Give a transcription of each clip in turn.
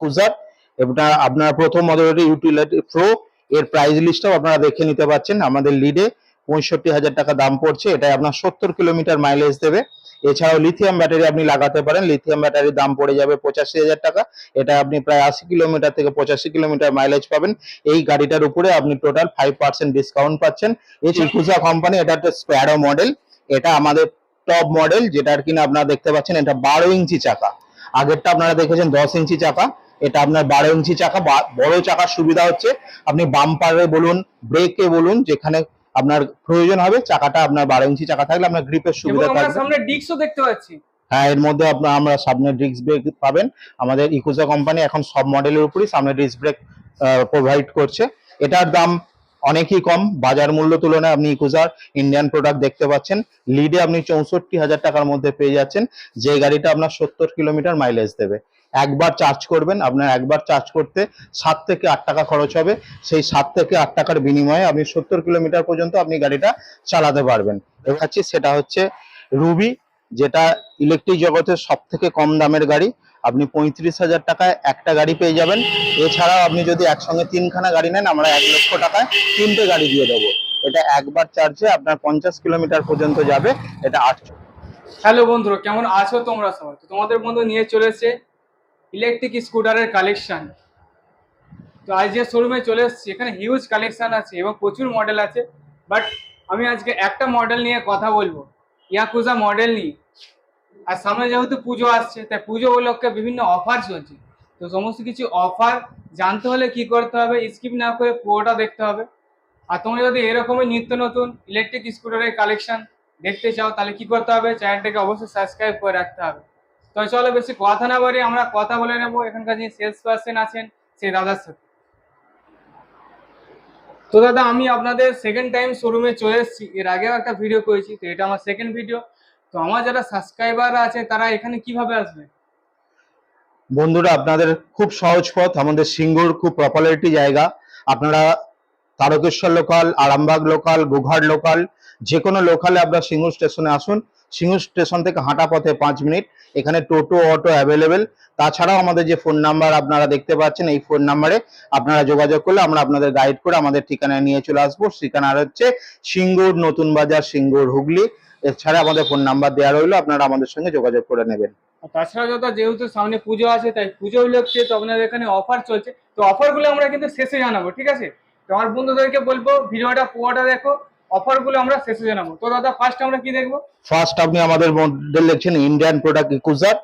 কুজার এটা আপনার প্রথম মডেলটি ইউটিলিটি প্রো এর প্রাইস লিস্টটাও আপনারা দেখে নিতে পাচ্ছেন আমাদের লিডে পঁয়ষট্টি হাজার টাকা দাম পড়ছে। এটা আপনার সত্তর কিলোমিটার মাইলেজ দেবে। এছাড়াও লিথিয়াম ব্যাটারি আপনি লাগাতে পারেন। লিথিয়াম ব্যাটারির দাম পড়ে যাবে পঁচাশি হাজার টাকা। এটা আপনি প্রায় আশি কিলোমিটার থেকে পঁচাশি কিলোমিটার মাইলেজ পাবেন। এই গাড়িটার উপরে আপনি টোটাল ফাইভ পার্সেন্ট ডিসকাউন্ট পাচ্ছেন। এই ইকুজা কোম্পানি এটা একটা স্প্যারো মডেল এটা আমাদের টপ মডেল যেটার কিনা আপনারা দেখতে পাচ্ছেন, এটা বারো ইঞ্চি চাকা। আগেরটা আপনারা দেখেছেন দশ ইঞ্চি চাকা। এটা আপনার বারো ইঞ্চি চাকা বড় চাকার সুবিধা হচ্ছে আপনি বাম্পারে বলুন ব্রেকে বলুন যেখানে আপনার প্রয়োজন হবে চাকাটা আপনার বারো ইঞ্চি চাকা থাকলে আপনার গ্রিপের সুবিধা থাকবে। সামনে ডিস্কও দেখতে পাচ্ছি। হ্যাঁ এর মধ্যে আপনার আমরা সামনে ডিস্ক ব্রেক পাবেন। আমাদের ইকুজা কোম্পানি এখন সব মডেলের উপরই সামনে ডিস্ক ব্রেক প্রোভাইড করছে। এটার দাম অনেকই কম। বাজার মূল্য তুলনায় আপনি ইকুজার ইন্ডিয়ান প্রোডাক্ট দেখতে পাচ্ছেন। লিডে আপনি চৌষট্টি হাজার টাকার মধ্যে পেয়ে যাচ্ছেন। যে গাড়িটা আপনার সত্তর কিলোমিটার মাইলেজ দেবে। একবার চার্জ করবেন, আপনার একবার চার্জ করতে সাত থেকে আট টাকা খরচ হবে। সেই সাত থেকে আট টাকার বিনিময়ে আপনি সত্তর কিলোমিটার পর্যন্ত আপনি গাড়িটা চালাতে পারবেন। হচ্ছে সেটা হচ্ছে রুবি যেটা ইলেকট্রিক জগতের সব থেকে কম দামের গাড়ি। আপনি পঁয়ত্রিশ হাজার টাকায় একটা গাড়ি পেয়ে যাবেন। এছাড়াও আপনি যদি একসঙ্গে তিনখানা গাড়ি নেন, আমরা এক লক্ষ টাকায় তিনটে গাড়ি দিয়ে দেবো। এটা একবার চার্জে আপনার পঞ্চাশ কিলোমিটার পর্যন্ত যাবে। এটা আটশো হ্যালো বন্ধুরা, কেমন আছো তোমরা সবাই? তোমাদের বন্ধু নিয়ে চলে এসেছে ইলেকট্রিক স্কুটারের কালেকশান তো আজ যে শোরুমে চলে এসেছি, এখানে হিউজ কালেকশান আছে এবং প্রচুর মডেল আছে। বাট আমি আজকে একটা মডেল নিয়ে কথা বলব ইয়াকুজা মডেল নিয়ে। আর সামনে যেহেতু পুজো আসছে, তাই পুজো উপলক্ষে বিভিন্ন অফার চলছে। তো সমস্ত কিছু অফার জানতে হলে কি করতে হবে স্কিপ না করে পুরোটা দেখতে হবে। আর তোমরা যদি এরকমই নিত্য নতুন ইলেকট্রিক স্কুটারের কালেকশন দেখতে চাও, তাহলে কি করতে হবে? চ্যানেলটাকে অবশ্যই সাবস্ক্রাইব করে রাখতে হবে। তো চলো বেশি কথা না বলে আমরা কথা বলে নেব। এখানকার যে সেলস পার্সন আছেন সেই দাদার সাথে। তো দাদা, আমি আপনাদের সেকেন্ড টাইম শোরুমে চলে এসেছি। এর আগেও একটা ভিডিও করেছি, তো এটা আমার সেকেন্ড ভিডিও তো আমার যারা সাবস্ক্রাইবার আছে, তারা এখানে কীভাবে আসবে? বন্ধুরা, আপনাদের খুব সহজ পথ। আমাদের সিঙ্গুর খুব পপুলারিটি জায়গা। আপনারা Tarakeswar local Arambagh local Goghat local যে কোনো লোকালে আপনারা সিঙ্গুর স্টেশনে আসুন। সিঙ্গুর স্টেশন থেকে হাঁটা পথে পাঁচ মিনিট। এখানে টোটো, অটো অ্যাভেলেবেল তাছাড়াও আমাদের যে ফোন নাম্বার আপনারা দেখতে পাচ্ছেন, এই ফোন নাম্বারে আপনারা যোগাযোগ করলে আমরা আপনাদের গাইড করে আমাদের ঠিকানায় নিয়ে চলে আসব। ঠিকানা হচ্ছে সিঙ্গুর, নতুন বাজার, সিঙ্গুর, হুগলি, এছাড়া আমাদের ফোন নাম্বার দেওয়া রইল, আপনারা আমাদের সঙ্গে যোগাযোগ করে নেবেন। তাছাড়া যেহেতু সামনে পুজো আছে, তাই পুজো উপলক্ষে তো আপনাদের এখানে অফার চলছে। তো অফারগুলো আমরা কিন্তু শেষে জানাব, ঠিক আছে? তো আমার বন্ধুদেরকে বলব, ভিডিওটা পুরোটা দেখো। অফারগুলো আমরা শেষে জানাব। তো দাদা ফার্স্ট আমরা কি দেখব? ফার্স্ট আপনি আমাদের মডেল দেখছেন ইন্ডিয়ান প্রোডাক্ট ইকুজার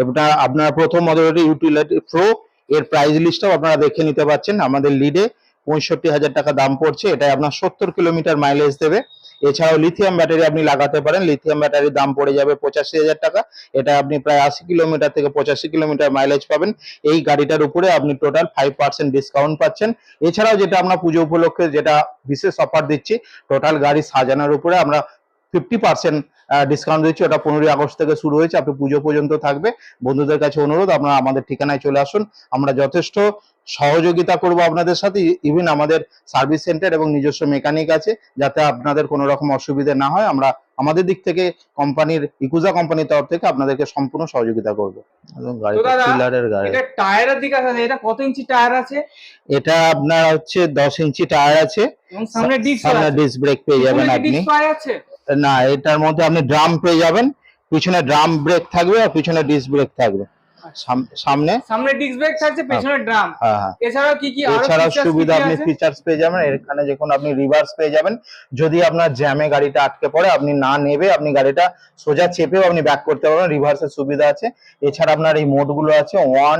এটা আপনার প্রথম মডেলটি ইউটিলিটি প্রো এর প্রাইস লিস্টটাও আপনারা দেখে নিতে পাচ্ছেন আমাদের লিডে পঁয়ষট্টি হাজার টাকা দাম পড়ছে। এটা আপনার সত্তর কিলোমিটার মাইলেজ দেবে। এছাড়াও লিথিয়াম ব্যাটারি আপনি লাগাতে পারেন। লিথিয়াম ব্যাটারির দাম পড়ে যাবে পঁচাশি হাজার টাকা। এটা আপনি প্রায় আশি কিলোমিটার থেকে পঁচাশি কিলোমিটার মাইলেজ পাবেন। এই গাড়িটার উপরে আপনি টোটাল ফাইভ পার্সেন্ট ডিসকাউন্ট পাচ্ছেন। এছাড়াও যেটা আমরা পুজো উপলক্ষে যেটা বিশেষ অফার দিচ্ছি টোটাল গাড়ি সাজানোর উপরে আমরা ফিফটি পার্সেন্ট ডিসকাউন্ট দিচ্ছি ওটা পনেরোই আগস্ট থেকে শুরু হয়েছে। আপনি পুজো পর্যন্ত থাকবে। বন্ধুদের কাছে অনুরোধ আপনারা আমাদের ঠিকানায় চলে আসুন। আমরা যথেষ্ট সহযোগিতা করব আপনাদের সাথে। ইভেন আমাদের সার্ভিস সেন্টার এবং নিজস্ব মেকানিক আছে যাতে আপনাদের কোনো রকম অসুবিধা না হয়। আমরা আমাদের দিক থেকে কোম্পানির ইকুজা কোম্পানির তরফ থেকে আপনাদেরকে সম্পূর্ণ সহযোগিতা করব। পিলারের গাড়ি। এটা টায়ারের দিকে আছে এটা কত ইঞ্চি টায়ার আছে? এটা আপনার হচ্ছে দশ ইঞ্চি টায়ার আছে। সামনে ডিস্ক ব্রেক পেয়ে যাবেন আপনি। ডিস্ক যাচ্ছে না এটার মধ্যে আপনি ড্রাম পেয়ে যাবেন। পিছনে ড্রাম ব্রেক থাকবে আর পিছনে ডিস্ক ব্রেক থাকবে। সামনে? সামনে ডিস্ক ব্রেক থাকছে পেছনে ড্রাম হ্যাঁ হ্যাঁ। কি কি আরও features সুবিধা আপনি? ফিচার্স পেয়ে যাবেন। এখানে যখন আপনি রিভার্স পেয়ে যাবেন। যদি আপনার জ্যামে গাড়িটা আটকে পড়ে আপনি না নেবে আপনি গাড়িটা সোজা চেপেও আপনি ব্যাক করতে পারবেন। রিভার্সের সুবিধা আছে। এছাড়া আপনার এই মোডগুলো আছে ওয়ান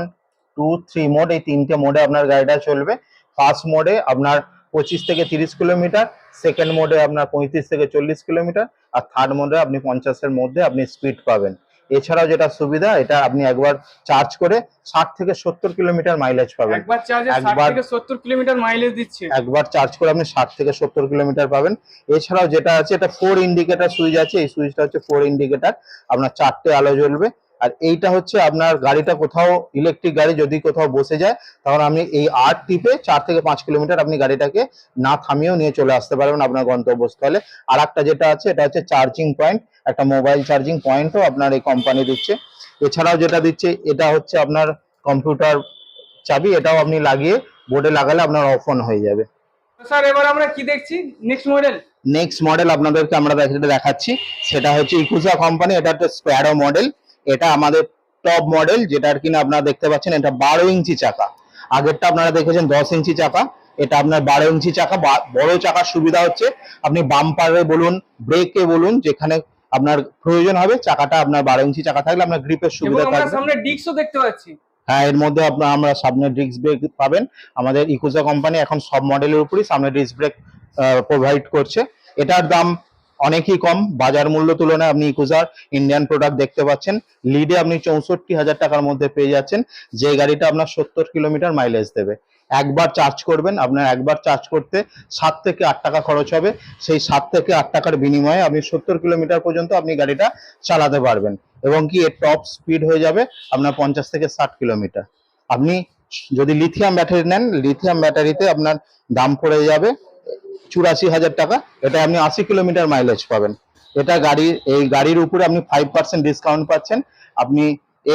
টু থ্রি মোড এই তিনটে মোডে আপনার গাড়িটা চলবে। ফার্স্ট মোডে আপনার পঁচিশ থেকে তিরিশ কিলোমিটার সেকেন্ড মোডে আপনার পঁয়ত্রিশ থেকে চল্লিশ কিলোমিটার আর থার্ড মোডে আপনি পঞ্চাশের মধ্যে আপনি স্পিড পাবেন। এছাড়াও যেটা সুবিধা এটা আপনি একবার চার্জ করে ষাট থেকে সত্তর কিলোমিটার মাইলেজ পাবেন। একবার সত্তর কিলোমিটার মাইলেজ দিচ্ছে। একবার চার্জ করে আপনি ষাট থেকে সত্তর কিলোমিটার পাবেন। এছাড়াও যেটা আছে এটা ফোর ইন্ডিকেটার সুইচ আছে। এই সুইচটা হচ্ছে ফোর ইন্ডিকেটার আপনার চারটে আলো জ্বলবে। আর এইটা হচ্ছে আপনার গাড়িটা কোথাও ইলেকট্রিক গাড়ি যদি কোথাও বসে যায় তখন আপনি এই আট টিপে চার থেকে পাঁচ কিলোমিটার আপনি গাড়িটাকে না থামিয়েও নিয়ে চলে আসতে পারবেন আপনার গন্তব্যস্থলে। আর একটা যেটা আছে এটা হচ্ছে চার্জিং পয়েন্ট একটা মোবাইল চার্জিং পয়েন্টও আপনার এই কোম্পানি দিচ্ছে। এছাড়াও যেটা দিচ্ছে এটা হচ্ছে আপনার কম্পিউটার চাবি এটাও আপনি লাগিয়ে বোর্ডে লাগালে আপনার অফ অন হয়ে যাবে। স্যার এবার আমরা কি দেখছি? নেক্সট মডেল নেক্সট মডেল আপনাদেরকে আমরা দেখ- দেখাচ্ছি। সেটা হচ্ছে ইকুজা কোম্পানি এটা একটা স্প্যারো মডেল এটা আমাদের টপ মডেল যেটার কিনা আপনারা দেখতে পাচ্ছেন এটা বারো ইঞ্চি চাকা। আগেরটা আপনারা দেখেছেন দশ ইঞ্চি চাকা এটা আপনার বারো ইঞ্চি চাকা বড় চাকার সুবিধা হচ্ছে আপনি বাম্পারে বলুন ব্রেকে বলুন যেখানে আপনার প্রয়োজন হবে চাকাটা আপনার বারো ইঞ্চি চাকা থাকলে আপনার গ্রিপের সুবিধা থাকবে। সামনে ডিস্কও দেখতে পাচ্ছি। হ্যাঁ এর মধ্যে আপনার আমরা সামনে ডিস্ক ব্রেক পাবেন। আমাদের ইকুজা কোম্পানি এখন সব মডেলের উপরই সামনে ডিস্ক ব্রেক প্রোভাইড করছে। এটার দাম অনেকই কম। বাজার মূল্য তুলনায় আপনি ইকুজার ইন্ডিয়ান প্রোডাক্ট দেখতে পাচ্ছেন। লিডে আপনি চৌষট্টি হাজার টাকার মধ্যে পেয়ে যাচ্ছেন। যে গাড়িটা আপনার সত্তর কিলোমিটার মাইলেজ দেবে। একবার চার্জ করবেন, আপনার একবার চার্জ করতে সাত থেকে আট টাকা খরচ হবে। সেই সাত থেকে আট টাকার বিনিময়ে আপনি সত্তর কিলোমিটার পর্যন্ত আপনি গাড়িটা চালাতে পারবেন। এবং কি এর টপ স্পিড হয়ে যাবে আপনার পঞ্চাশ থেকে ষাট কিলোমিটার। আপনি যদি লিথিয়াম ব্যাটারি নেন লিথিয়াম ব্যাটারিতে আপনার দাম পড়ে যাবে চুরাশি হাজার টাকা এটা আপনি আশি কিলোমিটার মাইলেজ পাবেন। এটা গাড়ি এই গাড়ির উপরে আপনি ফাইভ পার্সেন্ট ডিসকাউন্ট পাচ্ছেন। আপনি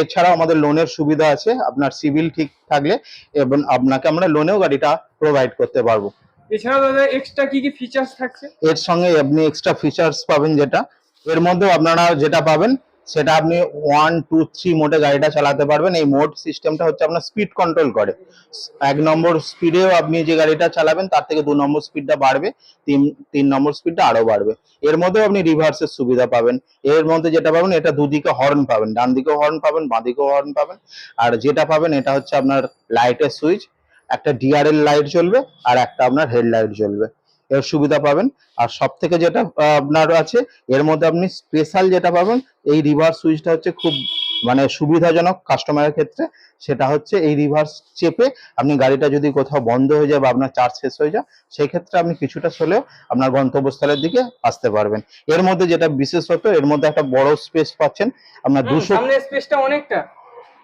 এছাড়াও আমাদের লোনের সুবিধা আছে আপনার সিভিল ঠিক থাকলে এবং আপনাকে আমরা লোনেও গাড়িটা প্রোভাইড করতে পারব। এছাড়াও দাদা এক্সট্রা কি কি ফিচার্স থাকছে? এর সঙ্গে আপনি এক্সট্রা ফিচার্স পাবেন যেটা। এর মধ্যে আপনারা যেটা পাবেন সেটা আপনি ওয়ান টু থ্রি মোডে গাড়িটা চালাতে পারবেন। এই মোড সিস্টেমটা হচ্ছে আপনার স্পিড কন্ট্রোল করে। এক নম্বর স্পিডেও আপনি যে গাড়িটা চালাবেন, তার থেকে দু নম্বর স্পিডটা বাড়বে, তিন তিন নম্বর স্পিডটা আরও বাড়বে। এর মধ্যেও আপনি রিভার্সের সুবিধা পাবেন। এর মধ্যে যেটা পাবেন, এটা দুদিকে হর্ন পাবেন। ডান দিকেও হর্ন পাবেন, বাঁ দিকেও হর্ন পাবেন। আর যেটা পাবেন, এটা হচ্ছে আপনার লাইটের সুইচ একটা ডিআরএল লাইট জ্বলবে, আর একটা আপনার হেডলাইট জ্বলবে। এর সুবিধা পাবেন। আর সব থেকে যেটা আপনার আছে এর মধ্যে আপনি স্পেশাল যেটা পাবেন এই রিভার্স সুইচটা হচ্ছে খুব মানে সুবিধাজনক কাস্টমারের ক্ষেত্রে। সেটা হচ্ছে এই রিভার্স চেপে আপনি গাড়িটা যদি কোথাও বন্ধ হয়ে যায় বা আপনার চার্জ শেষ হয়ে যায় সেই ক্ষেত্রে আপনি কিছুটা হলেও আপনার গন্তব্যস্থলের দিকে আসতে পারবেন। এর মধ্যে যেটা বিশেষত এর মধ্যে একটা বড় স্পেস পাচ্ছেন আপনার দুশো স্পেসটা অনেকটা।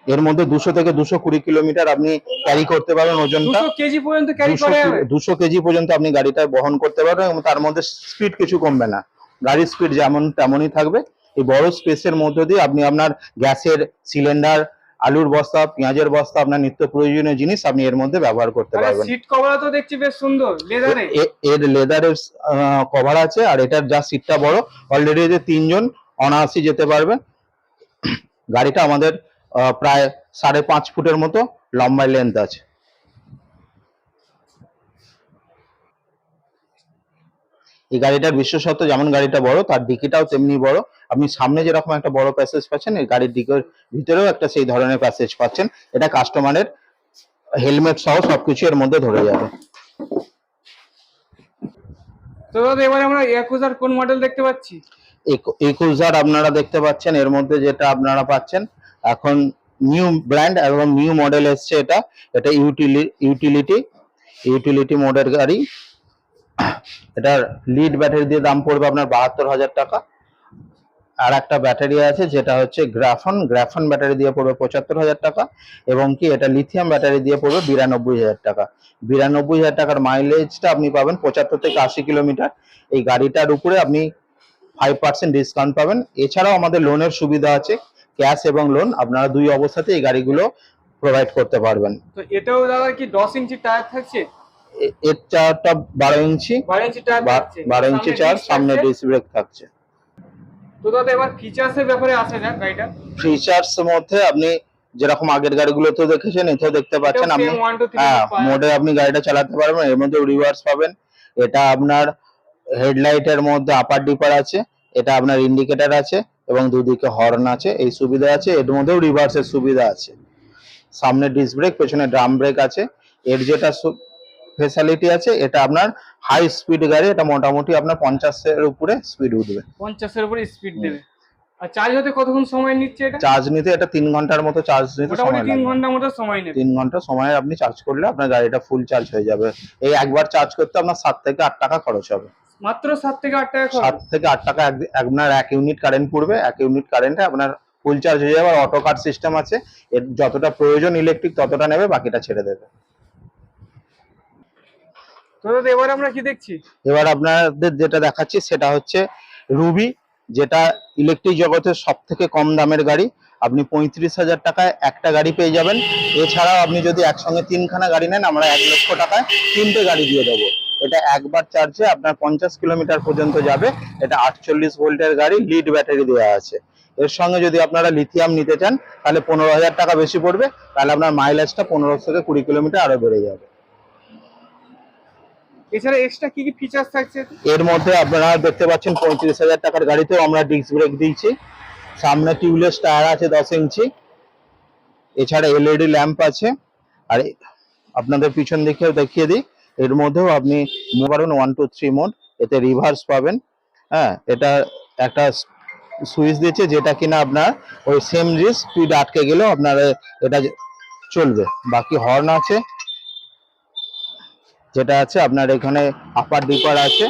এর মধ্যে দুশো থেকে দুশো কুড়ি কিলোমিটার আপনি ক্যারি করতে পারবেন ওজনটা। দুশো কেজি পর্যন্ত ক্যারি দুশো কুড়ি- দুশো কেজি পর্যন্ত আপনি গাড়িটা বহন করতে পারবেন এবং তার মধ্যে স্পিড কিছু কমবে না। গাড়ির স্পিড যেমন তেমনই থাকবে। এই বড় স্পেসের মধ্যে দিয়ে আপনি আপনার গ্যাসের সিলিন্ডার আলুর বস্তা পেঁয়াজের বস্তা আপনার নিত্য প্রয়োজনীয় জিনিস আপনি এর মধ্যে ব্যবহার করতে পারবেন। সিট কভার তো দেখছি বেশ সুন্দর লেদারে এর লেদারের কভার আছে আর এটার যা সিটটা বড় অলরেডি যে তিনজন অনায়াসি যেতে পারবে গাড়িটা আমাদের প্রায় সাড়ে পাঁচ ফুটের মতো লম্বায় লেন্থ আছে। এই গাড়িটার বিশেষত্ব যেমন গাড়িটা বড় তার ডিকিটাও তেমনি বড়। আপনি সামনে যেরকম একটা বড় প্যাসেজ পাচ্ছেন এই গাড়ির ডিকের ভিতরেও একটা সেই ধরনের প্যাসেজ পাচ্ছেন। এটা কাস্টমারের হেলমেট সহ সবকিছু এর মধ্যে ধরে যাবে। তো দাদা এবারে আমরা ইয়াকুজার কোন মডেল দেখতে পাচ্ছি? একুজার আপনারা দেখতে পাচ্ছেন এর মধ্যে যেটা আপনারা পাচ্ছেন এখন নিউ ব্র্যান্ড এবং নিউ মডেল এসছে এটা এটা ইউটিলি ইউটিলিটি ইউটিলিটি মোডের গাড়ি। এটার লিড ব্যাটারি দিয়ে দাম পড়বে আপনার বাহাত্তর হাজার টাকা। আর একটা ব্যাটারি আছে যেটা হচ্ছে গ্রাফন গ্রাফন ব্যাটারি দিয়ে পড়বে পঁচাত্তর হাজার টাকা এবং কি এটা লিথিয়াম ব্যাটারি দিয়ে পড়বে বিরানব্বই হাজার টাকা। বিরানব্বই হাজার টাকার মাইলেজটা আপনি পাবেন পঁচাত্তর থেকে আশি কিলোমিটার। এই গাড়িটার উপরে আপনি ফাইভ পার্সেন্ট ডিসকাউন্ট পাবেন। এছাড়াও আমাদের লোনের সুবিধা আছে। ক্যাশ এবং লোন আপনারা দুই অবস্থাতে এই গাড়িগুলো প্রোভাইড করতে পারবেন। তো এটাও দাদা কি দশ ইঞ্চি টায়ার থাকছে? এর চারটা বারো ইঞ্চি বারো ইঞ্চি চার সামনে ডিস্ক ব্রেক থাকছে। তো দাদা এবার ফিচার্স এর ব্যাপারে আসা যাক গাড়িটা। ফিচার্স মধ্যে আপনি যেরকম আগের গাড়িগুলোতেও দেখেছেন এতেও দেখতে পাচ্ছেন আপনি হ্যাঁ মোডে আপনি গাড়িটা চালাতে পারবেন এর মধ্যে রিভার্স পাবেন। এটা আপনার হেডলাইটের মধ্যে আপার ডিপার আছে। এটা আপনার ইন্ডিকেটর আছে এবং দুদিকে হর্ন আছে এই সুবিধা আছে এর মধ্যেও রিভার্সের সুবিধা আছে। সামনে ডিস্ক ব্রেক পেছনে ড্রাম ব্রেক আছে এর যেটা ফেসিলিটি আছে এটা আপনার হাই স্পিড গাড়ি এটা মোটামুটি আপনার পঞ্চাশের উপরে স্পিড উঠবে। পঞ্চাশের উপরে স্পিড দেবে। আর চার্জ হতে কতক্ষণ সময় নিচ্ছে এটা? চার্জ নিতে এটা তিন ঘণ্টার মতো চার্জ নিতে সময় তিন লাগবে ঘণ্টা মতো সময় নেবে। তিন ঘণ্টা সময় আপনি চার্জ করলে আপনার গাড়িটা ফুল চার্জ হয়ে যাবে। এই একবার চার্জ করতে আপনার সাত থেকে আট টাকা খরচ হবে। মাত্র সাত থেকে আট টাকা সাত খরচ থেকে আট টাকা এক- আপনার এক ইউনিট কারেন্ট পড়বে এক ইউনিট কারেন্টে আপনার ফুল চার্জ হয়ে যাবে অটো কাট সিস্টেম আছে। এর যতটা প্রয়োজন ইলেকট্রিক ততটা নেবে বাকিটা ছেড়ে দেবে। তো এবার আমরা কি দেখছি? এবার আপনাদের যেটা দেখাচ্ছি সেটা হচ্ছে রুবি যেটা ইলেকট্রিক জগতের সব থেকে কম দামের গাড়ি। আপনি পঁয়ত্রিশ হাজার টাকায় একটা গাড়ি পেয়ে যাবেন। এছাড়াও আপনি যদি একসঙ্গে তিনখানা গাড়ি নেন আমরা এক লক্ষ টাকায় তিনটে গাড়ি দিয়ে দেবো। এটা একবার চার্জে আপনার পঞ্চাশ কিলোমিটার পর্যন্ত যাবে। এটা আটচল্লিশ ভোল্টের গাড়ি লিড ব্যাটারি দেওয়া আছে। এর সঙ্গে যদি আপনারা লিথিয়াম নিতে চান তাহলে পনেরো হাজার টাকা বেশি পড়বে। তাহলে আপনার মাইলেজটা পনেরো থেকে কুড়ি কিলোমিটার আরও বেড়ে যাবে। এছাড়া এক্সট্রা কি কি ফিচার্স থাকছে? এর মধ্যে আপনারা দেখতে পাচ্ছেন পঁয়ত্রিশ হাজার টাকার গাড়িতেও আমরা ডিস্ক ব্রেক দিয়েছি। সামনে টিউবলেস টায়ার আছে দশ ইঞ্চি। এছাড়া এলইডি ল্যাম্প আছে। আর আপনাদের পিছন দিকেও দেখিয়ে দিই। এর মধ্যেও আপনি পারেন ওয়ান টু থ্রি মোড এতে রিভার্স পাবেন। হ্যাঁ এটা একটা সুইচ দিয়েছে যেটা কিনা আপনার ওই সেম রিস স্পিড আটকে গেলেও আপনার এটা চলবে। বাকি হর্ন আছে, যেটা আছে আপনার এখানে আপার ডিপার আছে।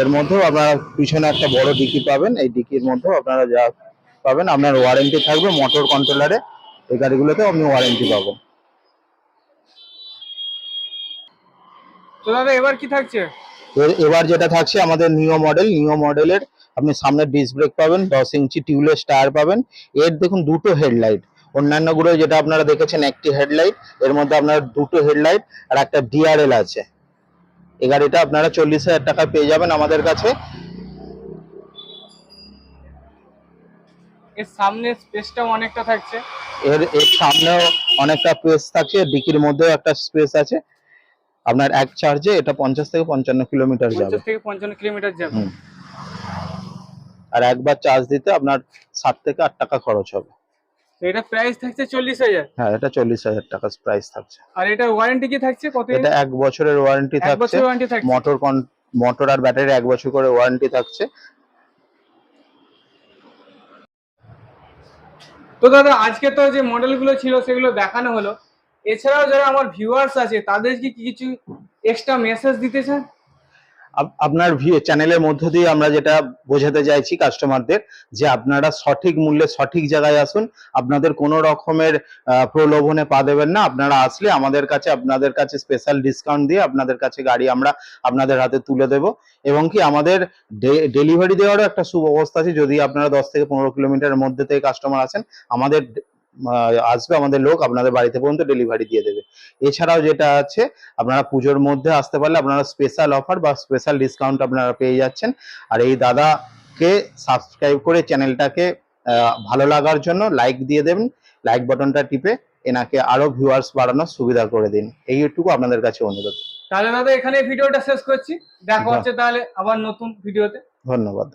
এর মধ্যেও আপনারা পিছনে একটা বড় ডিকি পাবেন। এই ডিকির মধ্যেও আপনারা যা পাবেন, আপনার ওয়ারেন্টি থাকবে মোটর কন্ট্রোলারে এই গাড়িগুলোতেও আপনি ওয়ারেন্টি পাবেন। তো দাদা এবার কি থাকছে? এবার যেটা থাকছে আমাদের নিও মডেল নিও মডেলের আপনি সামনে ডিস্ক ব্রেক পাবেন দশ ইঞ্চি টিউবলেস টায়ার পাবেন। এর দেখুন দুটো হেডলাইট অন্যান্যগুলো যেটা আপনারা দেখেছেন একটি হেডলাইট এর মধ্যে আপনার দুটো হেডলাইট আর একটা ডিআরএল আছে। এই গাড়িটা আপনারা চল্লিশ হাজার টাকায় পেয়ে যাবেন আমাদের কাছে। এর সামনে স্পেসটাও অনেকটা থাকছে। এর এর সামনেও অনেকটা স্পেস থাকছে ডিকির মধ্যেও একটা স্পেস আছে। আপনার এক চার্জে এটা পঞ্চাশ থেকে পঞ্চান্ন কিলোমিটার যাবে। থেকে পঞ্চান্ন কিলোমিটার যাবে। আর একবার চার্জ দিতে আপনার সাত থেকে আট টাকা খরচ হবে। এটা প্রাইস থাকছে চল্লিশ হাজার। হ্যাঁ এটা চল্লিশ হাজার টাকা প্রাইস থাকছে। আর ওয়ারেন্টি কি থাকছে কত এটা এক বছরের ওয়ারেন্টি এক ওয়ারেন্টি থাকছে। মোটর মোটর আর ব্যাটারি এক বছর করে ওয়ারেন্টি থাকছে। তো দাদা আজকে তো যে মডেলগুলো ছিল সেগুলো দেখানো হলো। এছাড়াও যারা আমার ভিউয়ার্স আছে, তাদেরকে কি কিছু এক্সট্রা মেসেজ দিতে চান? আপ- আপনার চ্যানেলের মধ্য দিয়ে আমরা যেটা বোঝাতে চাইছি কাস্টমারদের যে আপনারা সঠিক মূল্যে সঠিক জায়গায় আসুন, আপনাদের কোনো রকমের প্রলোভনে পা দেবেন না, আপনারা আসলে আমাদের কাছে, আপনাদের কাছে স্পেশাল ডিসকাউন্ট দিয়ে আপনাদের কাছে গাড়ি আমরা আপনাদের হাতে তুলে দেব। এবং কি আমাদের ডেলিভারি দেওয়ারও একটা সুব্যবস্থা আছে, যদি আপনারা দশ থেকে পনেরো কিলোমিটারের মধ্যে থেকে কাস্টমার আসেন, আমাদের আসবে আমাদের লোক আপনাদের বাড়িতে পর্যন্ত ডেলিভারি দিয়ে দেবে। এছাড়াও যেটা আছে আপনারা পুজোর মধ্যে আসতে পারলে আপনারা স্পেশাল অফার বা স্পেশাল ডিসকাউন্ট আপনারা পেয়ে যাচ্ছেন। আর এই দাদাকে সাবস্ক্রাইব করে চ্যানেলটাকে ভালো লাগার জন্য লাইক দিয়ে দেবেন। লাইক বাটনটা টিপে এনাকে আরও ভিউয়ার্স বাড়ানোর সুবিধা করে দিন। এইটুকু আপনাদের কাছে অনুরোধ। তাহলে দাদা এখানে ভিডিওটা শেষ করছি। দেখা হচ্ছে তাহলে আবার নতুন ভিডিওতে। ধন্যবাদ।